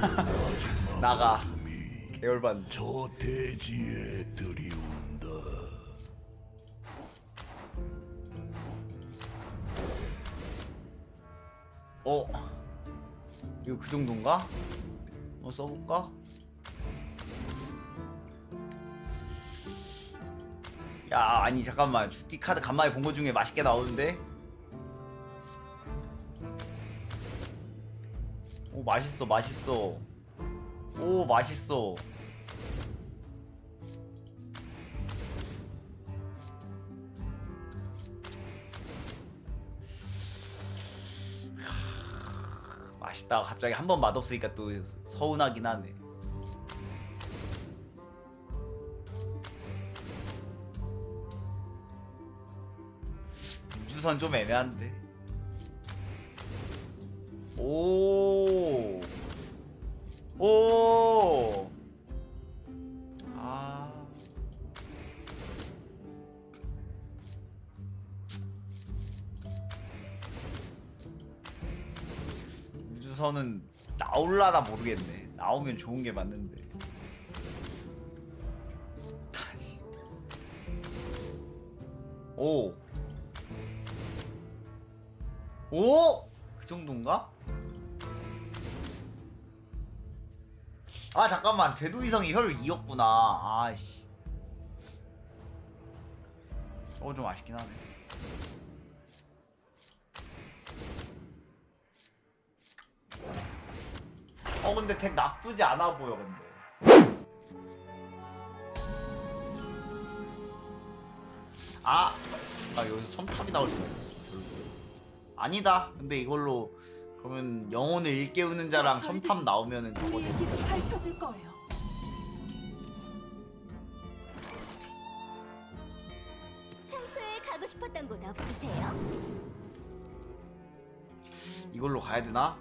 나가 개열받 저 대지에 들이운다. 어? 이거 그 정도인가? 어 써볼까? 야 아니 잠깐만 죽기 카드 간만에 본 거 중에 맛있게 나오는데? 오 맛있어 맛있어. 오 맛있어. 맛있다 갑자기 한 번 맛없으니까 또 서운하긴 하네. 우주선 좀 애매한데. 오. 오. 아. 우주선은 나올라나 모르겠네. 나오면 좋은 게 맞는데. 다시. 오. 오! 그 정도인가? 아 잠깐만. 궤도이성이 혈 2였구나. 아씨. 저거 좀 아쉽긴 하네. 어 근데 덱 나쁘지 않아 보여 근데. 아! 아 여기서 첨탑이 나올 수가 있어 아니다. 근데 이걸로 그러면 영혼을 일깨우는 자랑 첨탑 나오면은 저거 얘기를 밝혀줄 거예요. 평소에 가고 싶었던 곳 없으세요? 이걸로 가야 되나?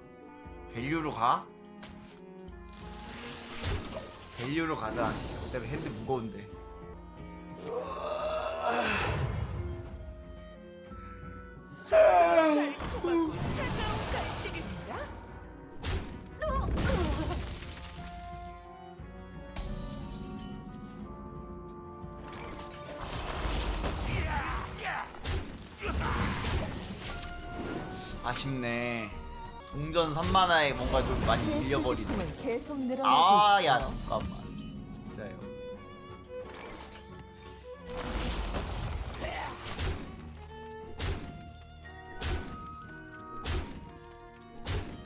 밸류로 가? 밸류로 가자. 어차피 핸드 무거운데. 달콤하고 차가운 간식입니다. 아쉽네. 동전 3만화에 뭔가 좀 많이 제 밀려버리네. 수집품은 계속 늘어나고 아, 있죠. 야, 잠깐만. 진짜요.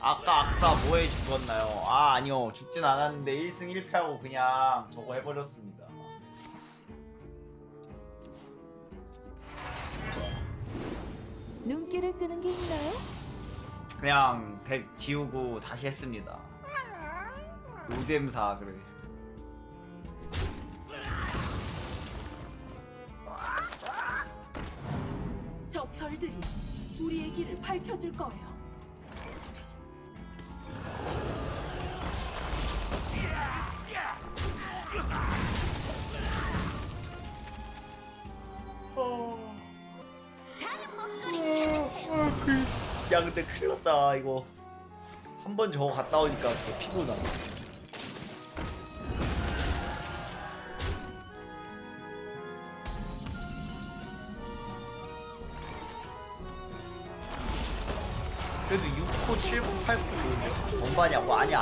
아까 악사 뭐해 죽었나요? 아 아니요 죽진 않았는데 1승 1패하고 그냥 저거 해버렸습니다 눈길을 끄는 게 있나요? 그냥 덱 지우고 다시 했습니다 노잼사 그래 저 별들이 우리 얘기를 밝혀줄 거예요. 다른 먹거리 찾으세요. 야 근데 큰일 났다 이거 한 번 저거 갔다 오니까 개 피곤하다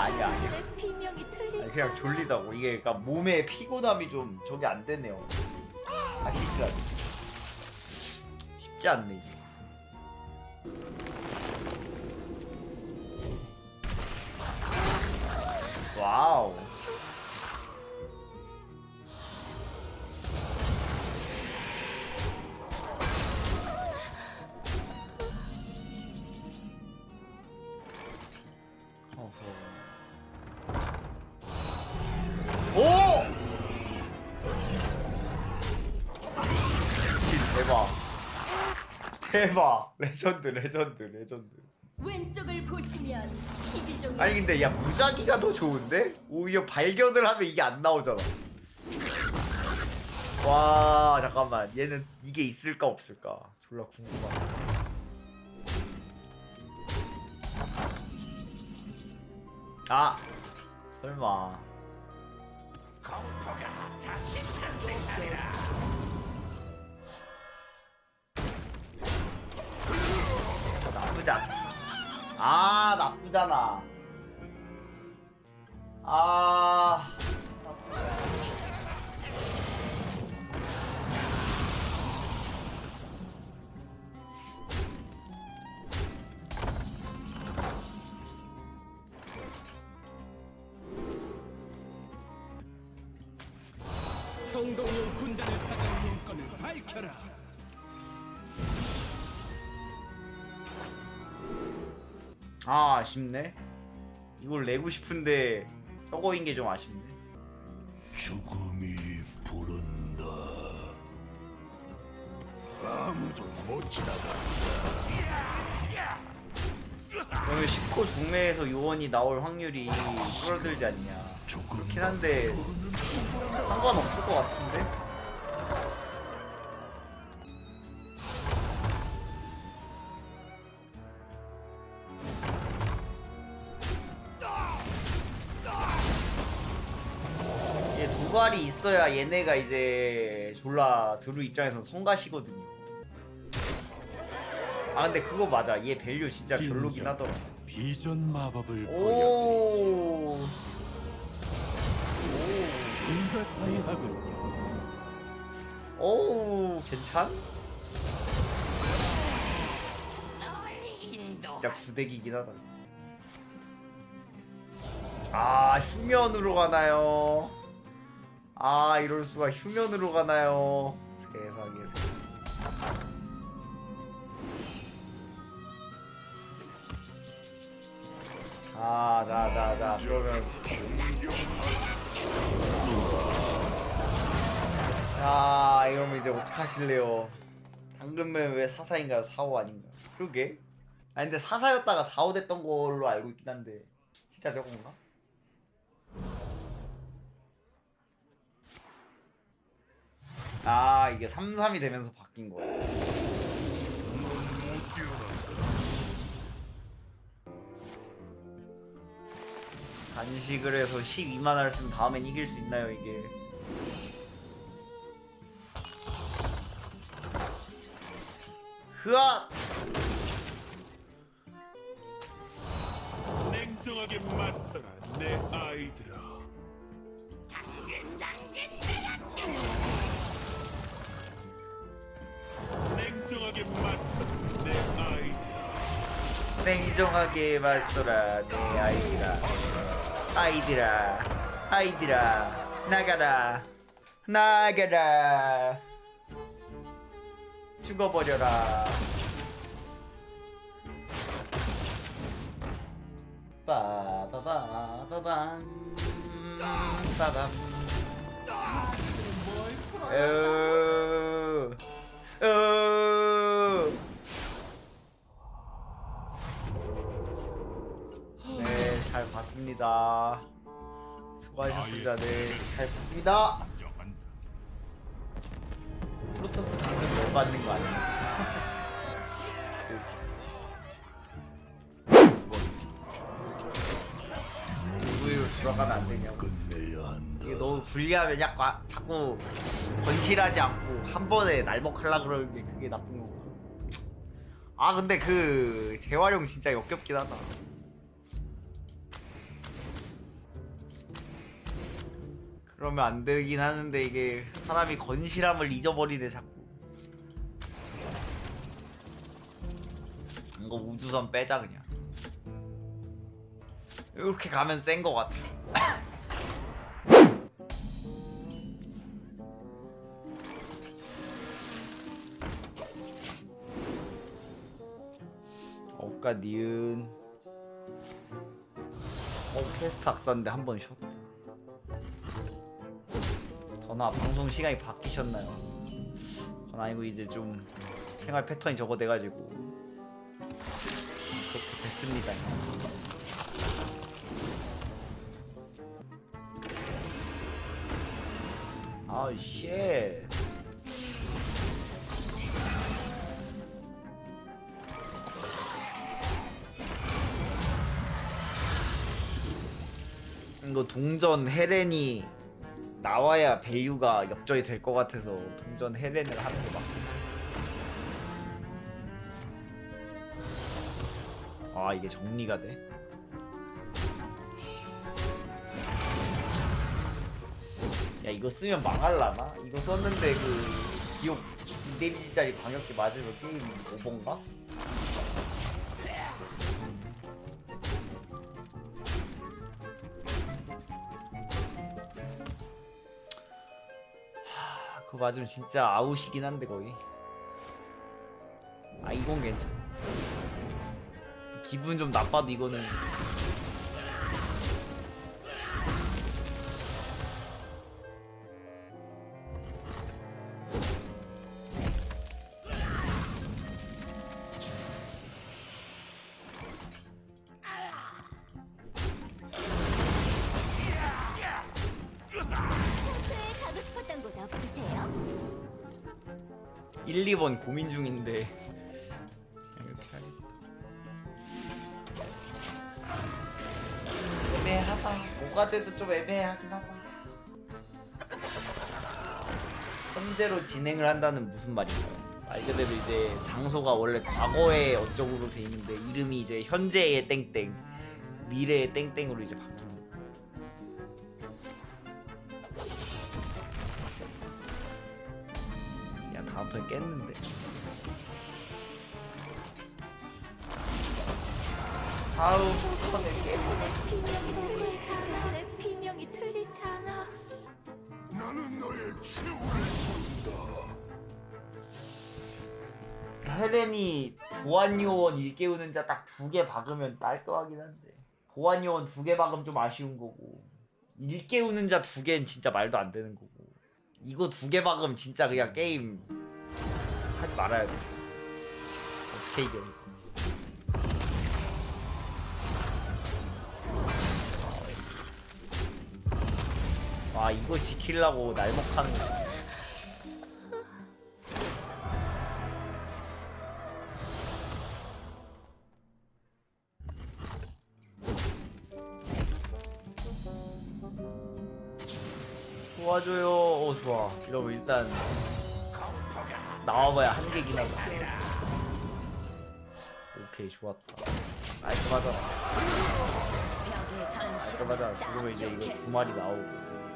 아니야 아니야. 내 비명이. 그냥 졸리다고. 이게 그러니까 몸에 피곤함이 좀 저게 안 되네요. 다시 시라지 쉽지 않네 이게 대박. 레전드 레전드 레전드. 왼쪽을 보시면 희비종이 아니 근데 야 무작위가 더 좋은데? 오히려 발견을 하면 이게 안 나오잖아. 와 잠깐만 얘는 이게 있을까 없을까 졸라 궁금하다. 아 설마 않아 아 나쁘잖아. 아. 성동용 군단을 찾아 용건을 밝혀라. 아 아쉽네 이걸 내고 싶은데 저거인 게 좀 아쉽네 죽음이 부른다. 아무도 못 지나가. 그러면 10코 중매에서 요원이 나올 확률이 줄어들지 않냐 그렇긴 한데 상관없을 것 같은데 얘네가 이제 졸라 드루 입장에서 성가시거든요. 아 근데 그거 맞아. 얘 밸류 진짜 별로긴 하더라. 비전 마법을 보여 오 불가사의하군요. 오우 괜찮? 진짜 부대기긴 하다. 아 휴면으로 가나요 아 이럴 수가. 휴면으로 가나요? 세상에. 자자자자 그러면. 자 이러면 이제 어떡하실래요? 당근맨 왜 사사인가요? 사오 아닌가? 그러게. 아 근데 사사였다가 사오 됐던 걸로 알고 있긴 한데. 진짜 저건가? 아 이게 3-3이 되면서 바뀐 거야. 단식을 해서 12만화를 쓴 다음엔 이길 수 있나요 이게? 흐아! 냉정하게 맞서라 내 아이들아. 냉정하게 맞서라 내 아이들아. 아이들아 아이들아 나가라 나가라. 죽어버려라. 빠바바바밤 빠밤 으 봤습니다. 수고하셨습니다. 네, 잘 봤습니다. 프로토스 상금 못 받는 거 아니야? 우유로 들어가면 안 되냐고. 이게 너무 불리하면 자꾸, 자꾸 건실하지 않고 한 번에 날먹하려 그러는 게 그게 나쁜 거고. 아 근데 그 재활용 진짜 역겹긴 하다. 그러면 안 되긴 하는데 이게 사람이 건실함을 잊어버리네 자꾸. 이거 우주선 빼자 그냥. 이렇게 가면 센 거 같아. 억까 니은 어 퀘스트 악사인데 한 번 쉬었다 더나 방송 시간이 바뀌셨나요? 그건 아니고 이제 좀 생활 패턴이 저거 돼가지고 그렇게 됐습니다 아우 쉣 이거 동전 헤렌이 나와야 밸류가 역전이 될 것 같아서 동전 헤렌을 하는 거 맞고. 아 이게 정리가 돼? 야 이거 쓰면 망할라나? 이거 썼는데 그 지옥 2데미지짜리 광역기 맞으면 게임 오버인가? 그거 맞으면 진짜 아웃이긴 한데 거의 아 이건 괜찮아. 기분 좀 나빠도 이거는 1, 2번 고민 중인데 이렇게 하겠다. 애매하다 뭐가 돼도 좀 애매하긴 하다 현재로 진행을 한다는 무슨 말인가요? 말 그대로 이제 장소가 원래 과거에 어쩌고로 돼 있는데 이름이 이제 현재의 땡땡 미래의 땡땡으로 이제 바뀌 턴 깼는데 아우 턴에 깨고 비명이 틀리지 않아. 내 비명이 틀리지 않아. 나는 너의 최후를 헤렌이 보안요원 일깨우는 자 딱 두 개 박으면 깔끔하긴 한데 보안요원 두 개 박으면 좀 아쉬운 거고 일깨우는 자 두 개는 진짜 말도 안 되는 거고 이거 두 개 박으면 진짜 그냥 게임 하지 말아야 돼 어떻게 이겨 와 이거 지키려고 날먹하는 거 도와줘요. 어 좋아. 이러면 일단 나와봐야 한 개긴 하다. 오케이 좋았다. 깔끔하잖아. 깔끔하잖아. 지금은 이제 이거 두 마리 나오고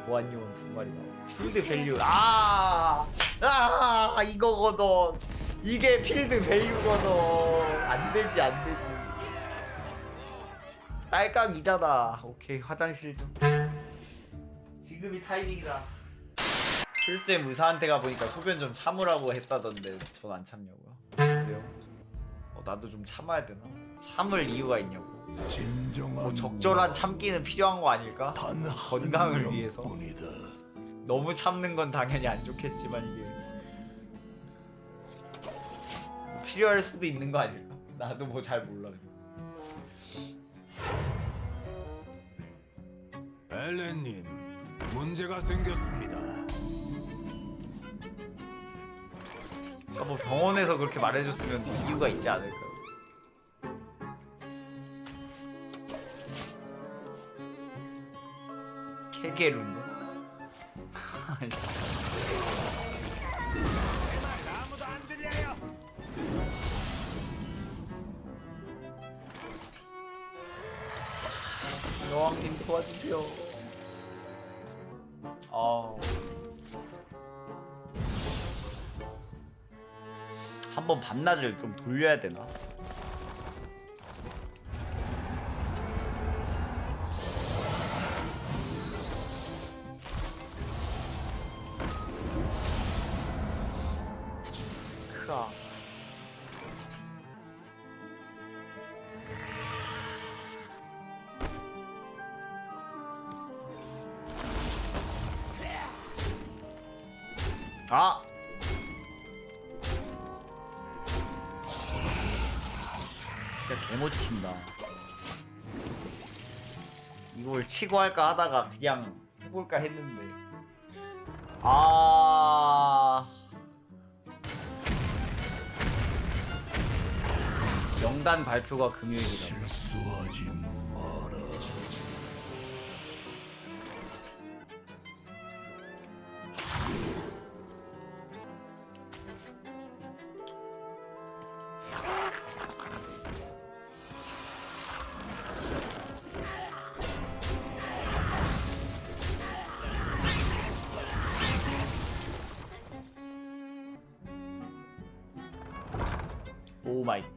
보안용은 두 마리 나오고 필드 밸류. 아, 아 이거거든. 이게 필드 밸류거든. 안 되지 안 되지. 딸깍이잖아. 오케이 화장실 좀. 지금이 타이밍이다. 필쌤 의사한테 가보니까 소변 좀 참으라고 했다던데 전 안 참냐고요? 그래요? 어, 나도 좀 참아야 되나? 참을 이유가 있냐고 진정한 뭐 적절한 참기는 필요한 거 아닐까? 단 건강을 위해서 뿐이다. 너무 참는 건 당연히 안 좋겠지만 이게 뭐 필요할 수도 있는 거 아닐까? 나도 뭐 잘 몰라 그냥. 엘렌님, 문제가 생겼습니다. 뭐 병원에서 그렇게 말해줬으면 이유가 있지 않을까요? 케게룬데? 아이, 여왕님 도와주세요. 한번 밤낮을 좀 돌려야 되나? 진짜 개못친다. 이걸 치고 할까 하다가 그냥 해볼까 했는데. 아. 명단 발표가 금요일이다.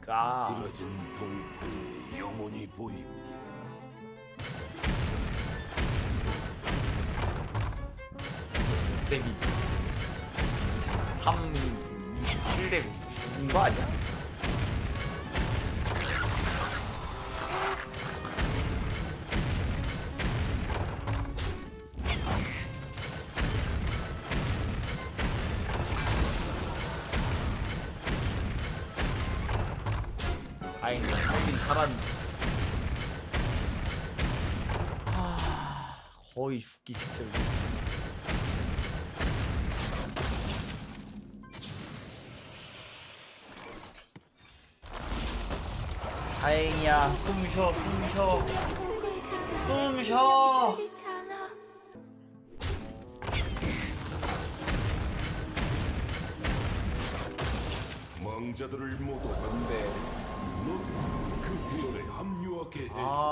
갓. 쓰러진 동포의 영혼이 보입니다. 데미지 3 27대 죽은 거 아니야? 야 숨 쉬어 숨 쉬어 숨 쉬어. 망자들을 모두 건데 너도 그 대열에 합류하게 해. 아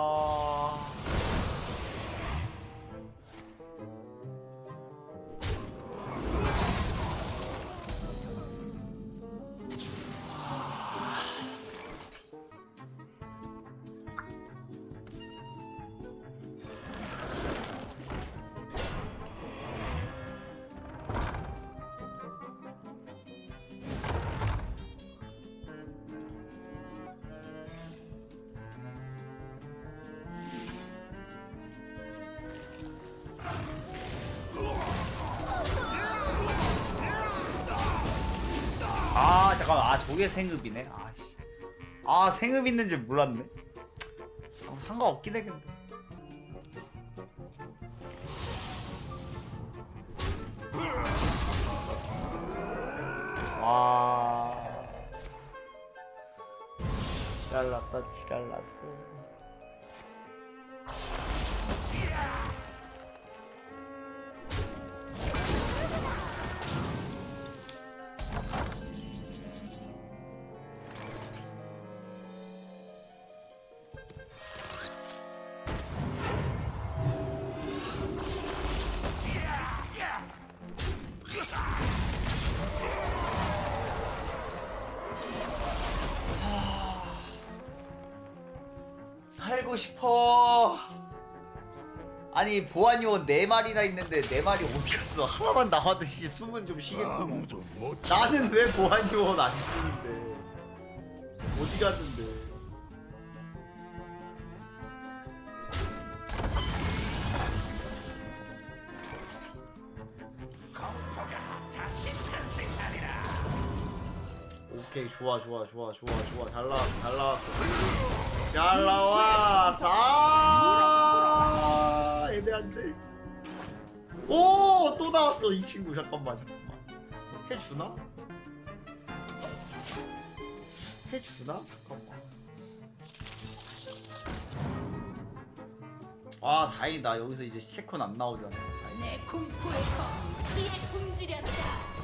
저게 생읍이네. 아씨. 아 생읍 있는지 몰랐네. 아, 상관없긴 해 근데. 와. 잘났다 지랄났어 보안 요원 네 마리나 있는데 네 마리 어디 갔어? 하나만 남았듯이 숨은 좀 쉬겠구나. 아무도 못 나는 왜 보안 요원 안 쓰는데? 어디 갔는데? 오케이 좋아 좋아 좋아 좋아 좋아 잘 나왔어 잘 나왔어 잘 나왔어 아 애매한데 오 또 나왔어 이 친구 잠깐만 잠깐만 해주나? 해주나? 잠깐만 아 다행이다 여기서 이제 세컨 안 나오잖아. 내 검이 뒤에 굶주렸다.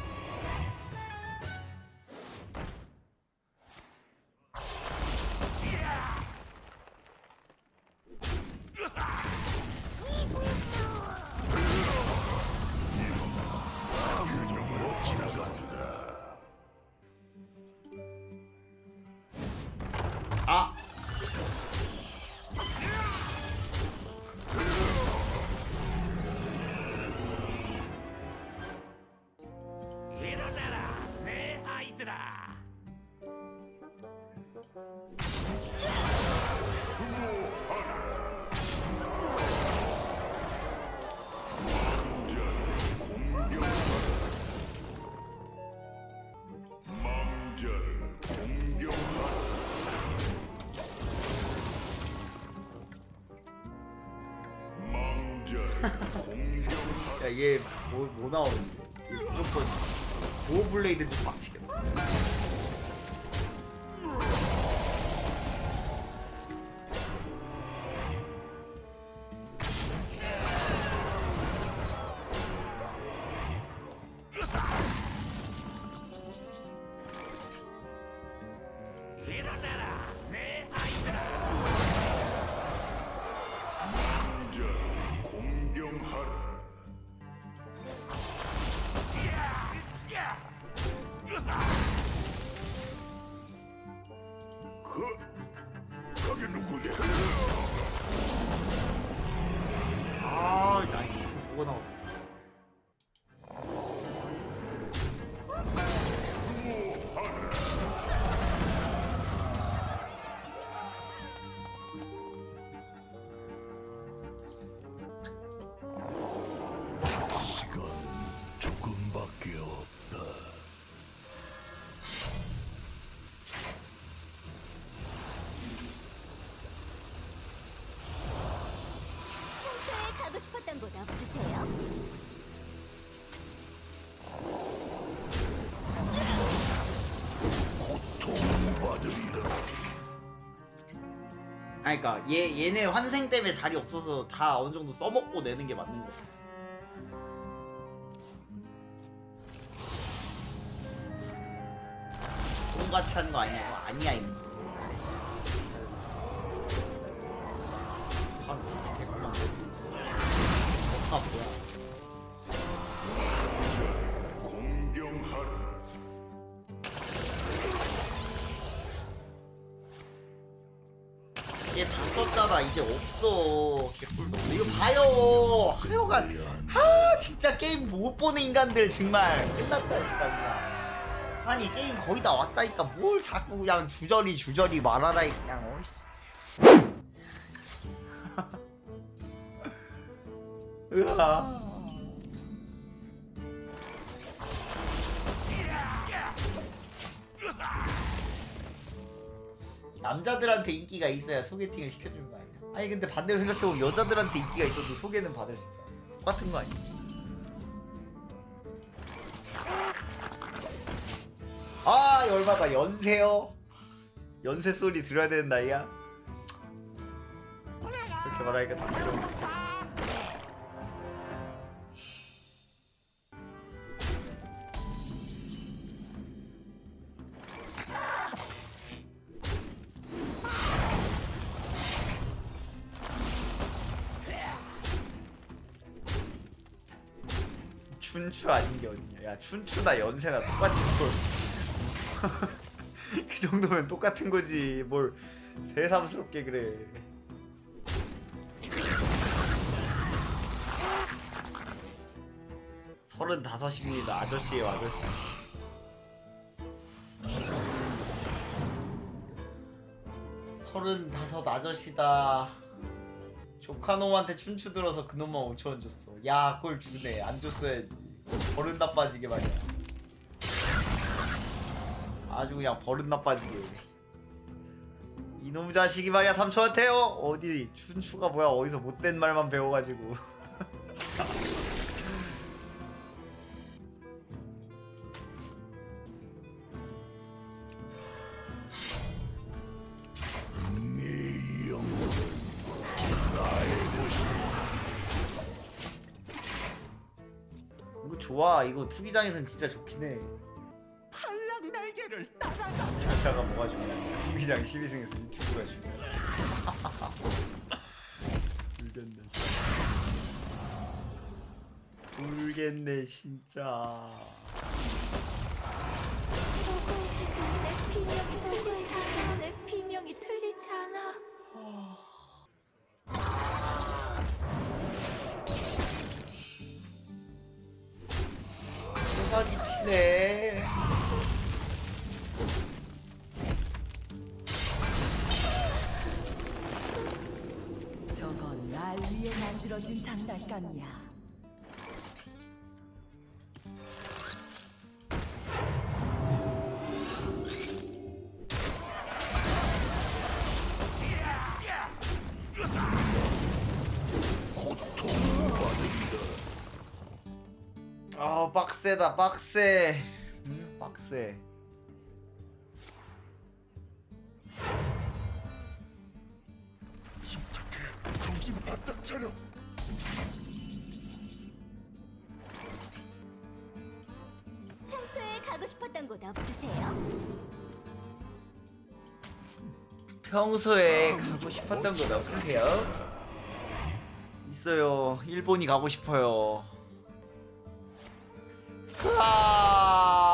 얘 뭐, 뭐 나오는데? 얘 무조건 보호 블레이드 좀막 그니까 얘 얘네 환생 때문에 자리 없어서 다 어느 정도 써먹고 내는 게 맞는 거야. 똑같이 하는 거 아니야? 이거 아니야 이거. 바로 그렇게 됐구나. 아 뭐야? 이제 없어. 개꿀도 이거 봐요. 하여간 하 진짜 게임 못 보는 인간들 정말 끝났다니까 그냥 아니 게임 거의 다 왔다니까 뭘 자꾸 그냥 주저리 주저리 말하라 그냥. 어이씨. 으아. 남자들한테 인기가 있어야 소개팅을 시켜주는 거 아니야? 아니 근데 반대로 생각해보면 여자들한테 인기가 있어도 소개는 받을 수 있잖아 똑같은 거 아니야? 아 열받아 연세요? 연세 소리 들어야 되는 나이야? 그렇게 말하니까 다 들어 춘추 아닌 게 어딨냐. 야 춘추나 연세나 똑같이 뭘그 정도면 똑같은 거지. 뭘 새삼스럽게 그래. 서른다섯입니다 아저씨예요 아저씨. 서른다섯 아저씨다. 조카놈한테 춘추 들어서 그놈만 5천원 줬어. 야 그걸 주네. 안 줬어야지 버릇 나빠지게 말이야. 아주 그냥 버릇 나빠지게. 이놈 자식이 말이야 삼촌한테요? 어디 춘추가 뭐야 어디서 못된 말만 배워가지고 아 이거 투기장에선 진짜 좋긴 해 팔랑 날개를 따라가. 자자가 뭐가 중요해 투기장 12승에서 유튜브가 중요해 울겠네 진짜 울겠네 진짜 내 비명이 틀리지 않아. 내 비명이 틀리지 않아. 세 네 저건 날 위해 만들어진 장난감이야. 아 빡세다 빡세 음, 빡세 침착해. 정신 바짝 차려. 평소에 가고 싶었던 곳 없으세요? 평소에 가고 싶었던 곳 없으세요? 있어요 일본이 가고 싶어요 크아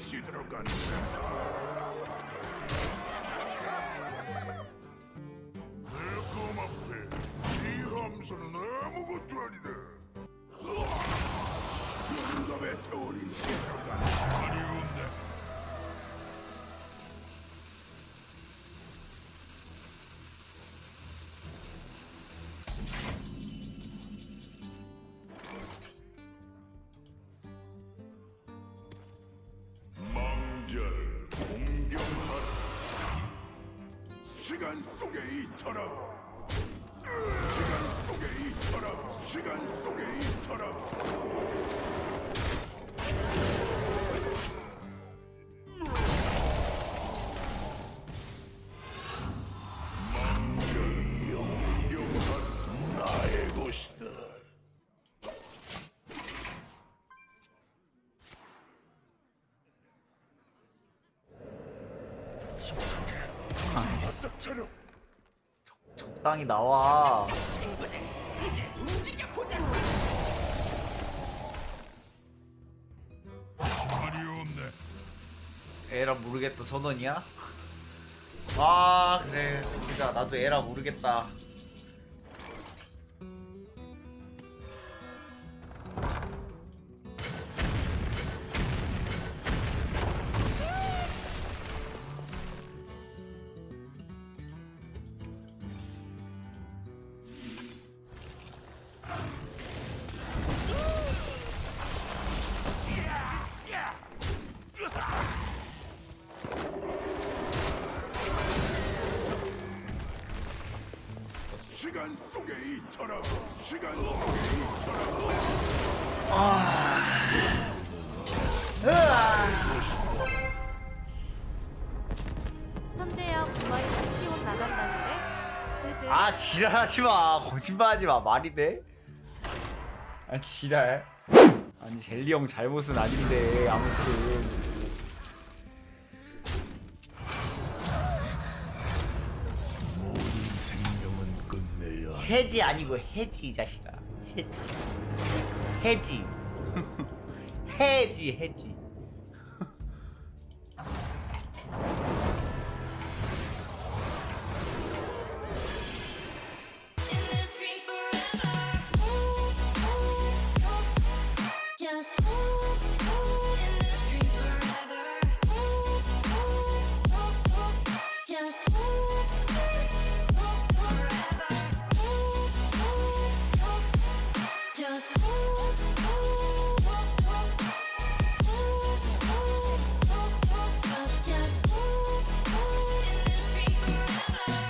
시들어간다. 내검 앞에 이 함선은 아무것도 아니다. 놈의 세월이 시들어간다. 속에 있어라. 시간 속에 있어라. 시간 속에 곳이다. 바짝 차려. 적당히 나와. 말이 에라 모르겠다 선언이야? 아 그래 보자 나도 에라 모르겠다 하지마 거짓말하지마 말이 돼? 아 지랄. 아니 젤리 형 잘못은 아닌데 아무튼. 모든 생명은 끝내야. 해지 아니고 해지 이 자식아. 해지. 해지. 해지 해지